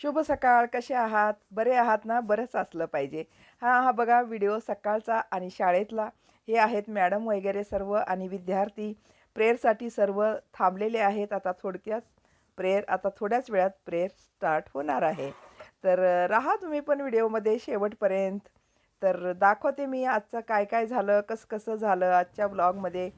शुभ सकाळ कसे आहात? बरे आहात ना? बरंच असलं पाहिजे. हा हा बघा व्हिडिओ सकाळचा आणि शाळेतला. हे आहेत मॅडम वगैरे सर्व आणि विद्यार्थी. प्रेयरसाठी सर्व थांबलेले आहेत. आता थोडक्यात प्रेयर आता थोड्याच वेळात प्रेयर स्टार्ट होणार आहे. तर राहा तुम्ही पण व्हिडिओमध्ये शेवटपर्यंत. तर दाखवते मी आजचं काय काय झालं कसं कसं झालं आजच्या ब्लॉगमध्ये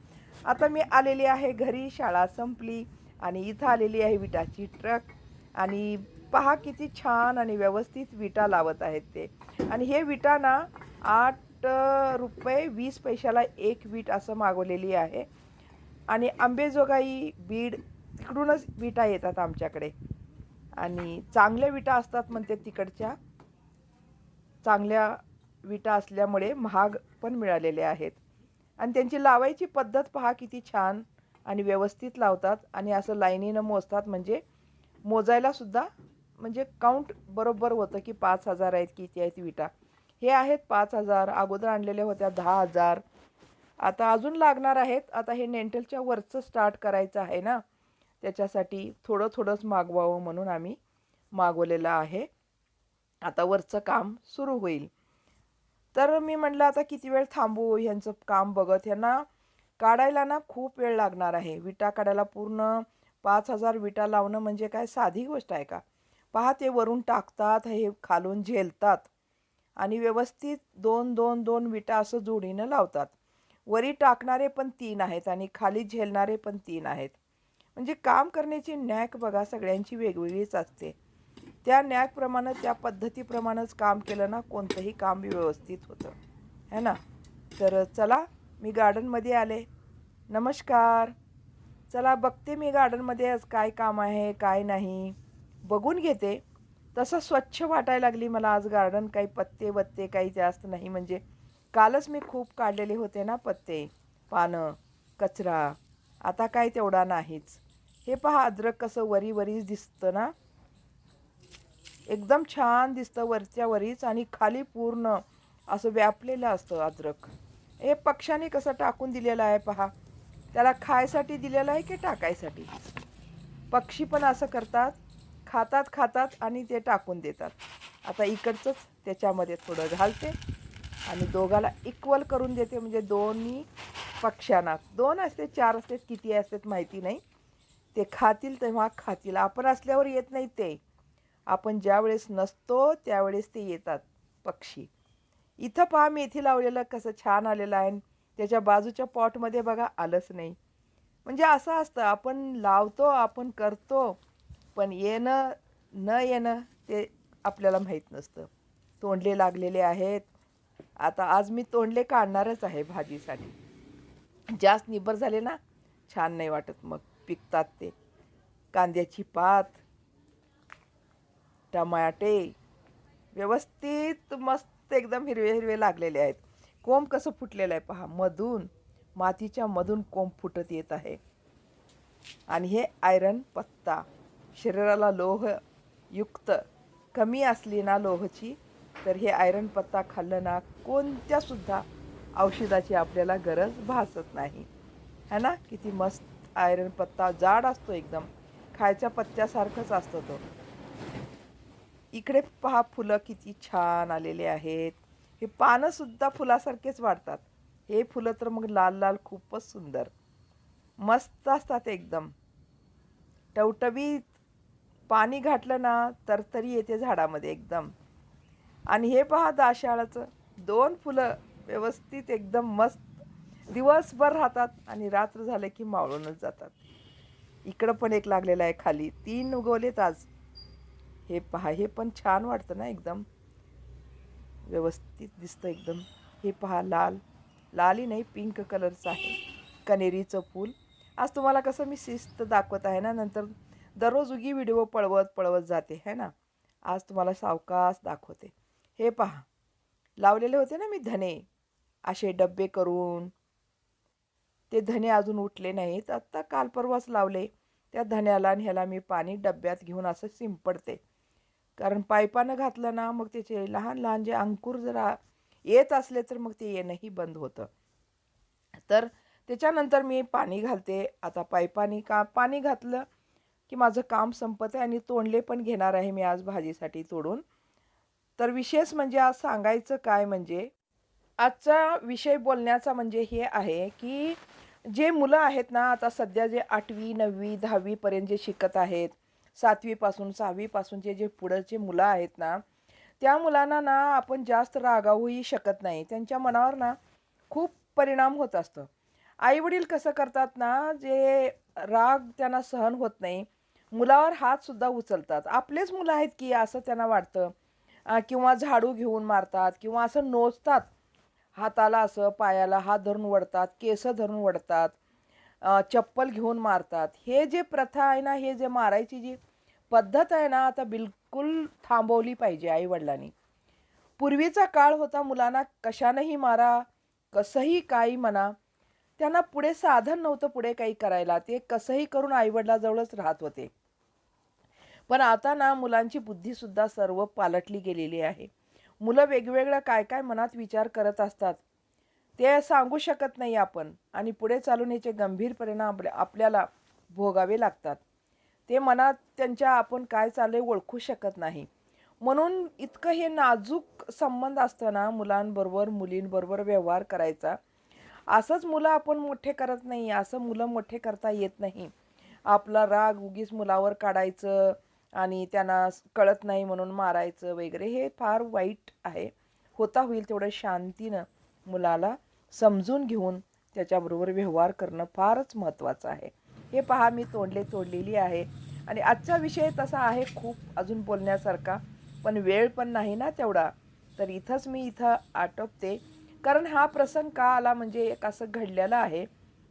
आता मी आलेली आहे घरी शाळा संपली आणि इथं आलेली आहे विटाची ट्रक आणि पहा किती छान आणि व्यवस्थित विटा लावत आहेत ते. आणि हे विटा ना आठ रुपये वीस पैशाला एक वीट असं मागवलेली आहे. आणि आंबेजोगाई बीड तिकडूनच विटा येतात आमच्याकडे. आणि चांगल्या विटा असतात म्हणते तिकडच्या. चांगल्या विटा असल्यामुळे महाग पण मिळालेले आहेत. आणि त्यांची लावायची पद्धत पहा किती छान आणि व्यवस्थित लावतात. आणि असं लाईनीनं मोजतात म्हणजे मोजायलासुद्धा म्हणजे काउंट बरोबर होतं की पाच हजार आहेत किती आहेत विटा. हे आहेत पाच हजार अगोदर आणलेल्या होत्या दहा हजार. आता अजून लागणार आहेत आता हे नेंटलच्या वरचं स्टार्ट करायचं आहे ना. त्याच्यासाठी थोडं थोडंच मागवावं म्हणून आम्ही मागवलेलं आहे. आता वरचं काम सुरू होईल. तर मी म्हटलं आता किती वेळ थांबू ह्यांचं काम बघत? ह्यांना काढायला ना खूप वेळ लागणार आहे. विटा काढायला पूर्ण पाच हजार विटा लावणं म्हणजे काय साधी गोष्ट आहे का? पहा ते वरून टाकतात हे खालून झेलतात. आणि व्यवस्थित दोन दोन दोन विटा असं जोडीनं लावतात. वरी टाकणारे पण तीन आहेत आणि खाली झेलणारे पण तीन आहेत. म्हणजे काम करण्याची नॅक बघा सगळ्यांची वेगवेगळीच असते. त्या नॅकप्रमाणे त्या पद्धतीप्रमाणेच काम केलं ना कोणतंही काम व्यवस्थित होतं. है ना? तर चला मी गार्डनमध्ये आले. नमस्कार. चला बघते मी गार्डनमध्ये आज काय काम आहे काय नाही. बघून घेते. तसं स्वच्छ वाटायला लागली मला आज गार्डन काही पत्ते वत्ते काही जास्त नाही. म्हणजे कालच मी खूप काढलेले होते ना पत्ते पानं कचरा. आता काय तेवढा नाहीच. हे पहा अद्रक कसं वरी वरीच दिसतं ना. एकदम छान दिसतं वरच्या वरीच आणि खाली पूर्ण असं व्यापलेलं असतं अद्रक. हे पक्षाने कसं टाकून दिलेलं आहे पहा. त्याला खायसाठी दिलेलं आहे की टाकायसाठी? पक्षी पण असं करतात. खातात खातात आणि ते टाकून देतात. आता इकडचंच त्याच्यामध्ये थोडं घालते आणि दोघाला इक्वल करून देते. म्हणजे दोन्ही पक्ष्यांना दोन असते चार असते किती असतात माहिती नाही. ते खातील तेव्हा खातील. आपण असल्यावर येत नाही ते. आपण ज्यावेळेस नसतो त्यावेळेस ते येतात पक्षी. इथं पहा मेथी लावलेलं कसं छान आलेलं आहे. त्याच्या बाजूच्या पॉटमध्ये बघा आलंच नाही. म्हणजे असं असतं. आपण लावतो आपण करतो. पण येणं न येणं ते आपल्याला माहीत नसतं. तोंडले लागलेले आहेत. आता आज मी तोंडले काढणारच आहे भाजीसाठी. जास्त निबर झाले ना छान नाही वाटत मग पिकतात ते. कांद्याची पात टमाटे व्यवस्थित मस्त एकदम हिरवे हिरवे लागलेले आहेत. कोंब कसं फुटलेलं आहे पहा मधून मातीच्या मधून कोंब फुटत येत आहे. आणि हे आयरन पत्ता. शरीराला लोह युक्त कमी असली ना लोहची तर हे आयरन पत्ता खाल्लं ना कोणत्यासुद्धा औषधाची आपल्याला गरज भासत नाही. है ना? किती मस्त आयरन पत्ता जाड असतो एकदम. खायच्या पत्त्यासारखंच असतो तो. इकडे पहा फुलं किती छान आलेले आहेत. हे पानंसुद्धा फुलासारखेच वाढतात. हे फुलं तर मग लाल लाल खूपच सुंदर. मस्त असतात एकदम. टवटवीत पाणी घातलं ना तर तरी येते झाडामध्ये एकदम. आणि हे पहा दाशाळाचं दोन फुलं व्यवस्थित एकदम मस्त. दिवसभर राहतात आणि रात्र झालं की मावळूनच जातात. इकडं पण एक लागलेला आहे खाली. तीन उगवलेत आज. हे पहा हे पण छान वाटतं ना एकदम. व्यवस्थित दिसतं एकदम. हे पहा लाल. लाली नाही पिंक कलरचं आहे. कनेरीचं फूल. आज तुम्हाला कसं मी शिस्त दाखवत आहे ना नंतर दररोज उगी व्हिडिओ पळवत पळवत जाते है ना? आज तुम्हाला सावकाश दाखवते. हे पहा. लावलेले होते ना मी धने. असे डब्बे करून. ते धने अजून उठले नाहीत. आत्ता काल परवाच लावले. त्या धन्याला आणि ह्याला मी पाणी डब्यात घेऊन असं शिंपडते. कारण पाईपानं घातलं ना मग त्याचे लहान लहान जे अंकुर जरा येत असले तर मग ते येणंही बंद होतं. तर त्याच्यानंतर मी पाणी घालते. आता पायपानी का पाणी घातलं की माझं काम संपत आहे आणि तोंडले पण घेणार आहे मी आज भाजीसाठी तोडून. तर विशेष म्हणजे आज सांगायचं काय म्हणजे आजचा विषय बोलण्याचा म्हणजे हे आहे की जे मुलं आहेत ना आता सध्या जे आठवी नववी दहावीपर्यंत जे शिकत आहेत सातवीपासून सहावीपासून जे जे पुढंचे मुलं आहेत ना त्या मुलांना ना आपण जास्त रागावूही शकत नाही. त्यांच्या मनावर ना खूप परिणाम होत असतं. आईवडील कसं करतात ना जे राग त्यांना सहन होत नाही मुलावर हातसुद्धा उचलतात. आपलेच मुलं आहेत की असं त्यांना वाटतं. किंवा झाडू घेऊन मारतात किंवा असं नोचतात. हाताला असं पायाला हात धरून वडतात केस धरून वडतात चप्पल घेऊन मारतात. हे जे प्रथा आहे ना हे जे मारायची जी पद्धत आहे ना आता बिलकुल थांबवली पाहिजे आईवडिलांनी. पूर्वीचा काळ होता मुलांना कशानंही मारा कसंही काही म्हणा त्यांना पुढे साधन नव्हतं पुढे काही करायला. ते कसंही करून आईवडिलाजवळच राहत होते. पण आता ना मुलांची बुद्धीसुद्धा सर्व पालटली गेलेली आहे. मुलं वेगवेगळं काय काय मनात विचार करत असतात. ते सांगू शकत नाही आपण आणि पुढे चालून याचे गंभीर परिणाम आपल्या आपल्याला भोगावे लागतात. ते मनात त्यांच्या आपण काय चालले ओळखू शकत नाही. म्हणून इतकं हे नाजूक संबंध असतं ना मुलांबरोबर मुलींबरोबर व्यवहार करायचा. असंच मुलं आपण मोठे करत नाही असं मुलं मोठे करता येत नाही. आपला राग उगीच मुलावर काढायचं आणि त्यांना कळत नाही म्हणून मारायचं वगैरे हे फार वाईट आहे. होता होईल तेवढं शांतीनं मुलाला समजून घेऊन त्याच्याबरोबर व्यवहार करणं फारच महत्त्वाचं आहे. हे पहा मी तोंडले तोडलेली आहे. आणि आजचा विषय तसा आहे खूप अजून बोलण्यासारखा पण वेळ पण नाही ना तेवढा. तर इथंच मी इथं आटोपते. कारण हा प्रसंग का आला म्हणजे एक असं घडलेलं आहे.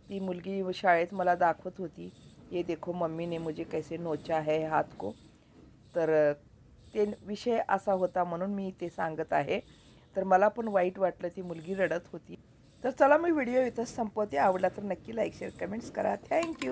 ती मुलगी शाळेत मला दाखवत होती. ये देखो मम्मी ने मुझे कैसे नोचा है हात को. तर ते विषय असा होता म्हणून मी ते सांगत आहे. तर मला पण वाईट वाटलं ती मुलगी रडत होती. तर चला मी व्हिडिओ इथंच संपवते. आवडला तर नक्की लाईक शेअर कमेंट्स करा. Thank you!